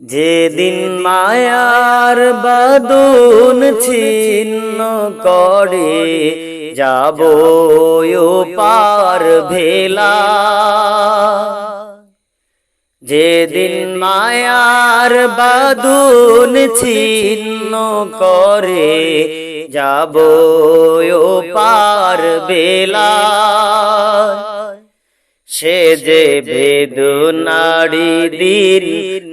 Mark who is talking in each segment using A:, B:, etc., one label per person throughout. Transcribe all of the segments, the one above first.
A: যেদিন মায়ার বাদুন ছিন্ন করে, যাব পার ভেলা। যেদিন মায়ার বাদুন ছিন্ন করে, যাব পার বেলা সে যে বেদনারি দিন,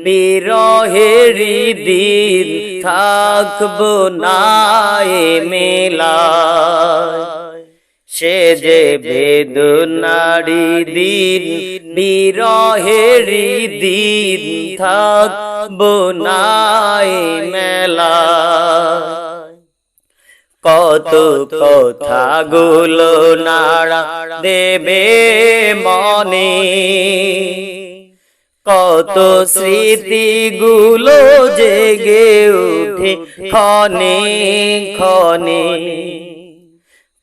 A: বিরহেরি দিন, থাকব নাই মেলা সে যে বেদনারি দিন, বিরহেরি দিন, থাকব নাই মেলা কত কথা গুলো নাড়া দেবে মনে। কত স্মৃতি গুলো জেগে উঠে ক্ষণে ক্ষণে।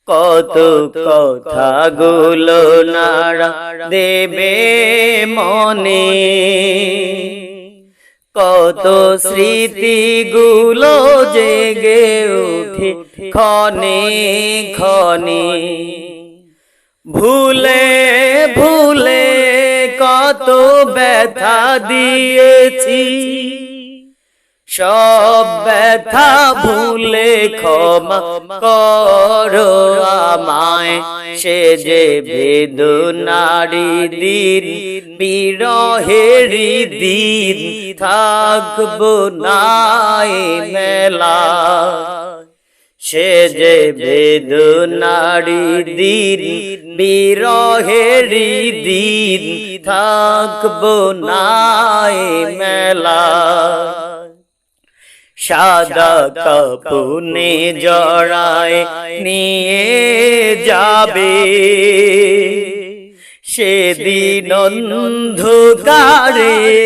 A: কত কথা গুলো নাড়া দেবে মনে। কত স্মৃতি গুলো জেগে ক্ষণে ক্ষণে ভুলে ভুলে কত ব্যথা দিয়েছি। সব ব্যথা ভুলে ক্ষমা করো আমায়। সে যে বেদনারি দিন, বিরহেরি দিন, থাকব নাই মেলা সে যে বেদনারি দিন, বিরহেরি দিন থাকব নাই মেলা। সাদা কাপুনে জড়ায় নিয়ে যাবে। সেদিন অন্ধকারে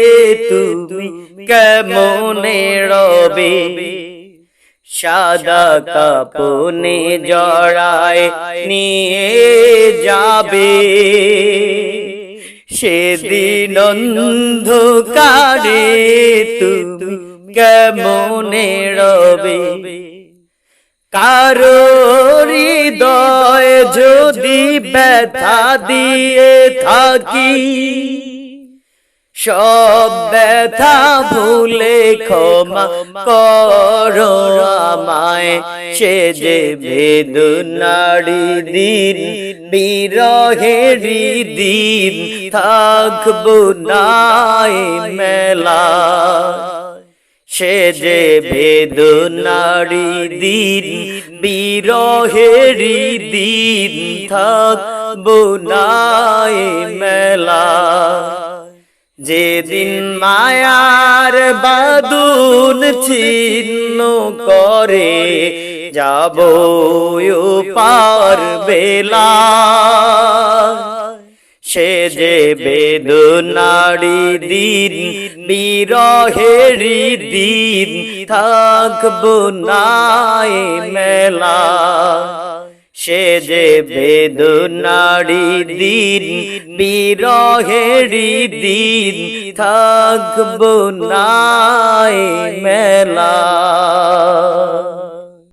A: তুমি কেমনে রবে? সাদা কাপুনে জড়ায় নিয়ে যাবে। সেদিন অন্ধকারে তুমি কেমনে রবে? কারও হৃদয় যদি ব্যথা দিয়ে থাকি সব ব্যথা ভুলে ক্ষমা করো আমায়। সে যে বেদনারি দিন, বিরহেরি দিন, থাকব নাই মেলা। সে যে বেদনারি দিন, বিরহেরি দিন, থাকব নাই মেলা। যেদিন মায়ার বাদুন ছিন্ন করে, যাব পার বেলা। সে যে বেদনারি দিন, বিরহেরি দিন, থাকব নাই মেলা। সে যে বেদনারি দিন বিরহেরি দিন থাকব নাই মেলা।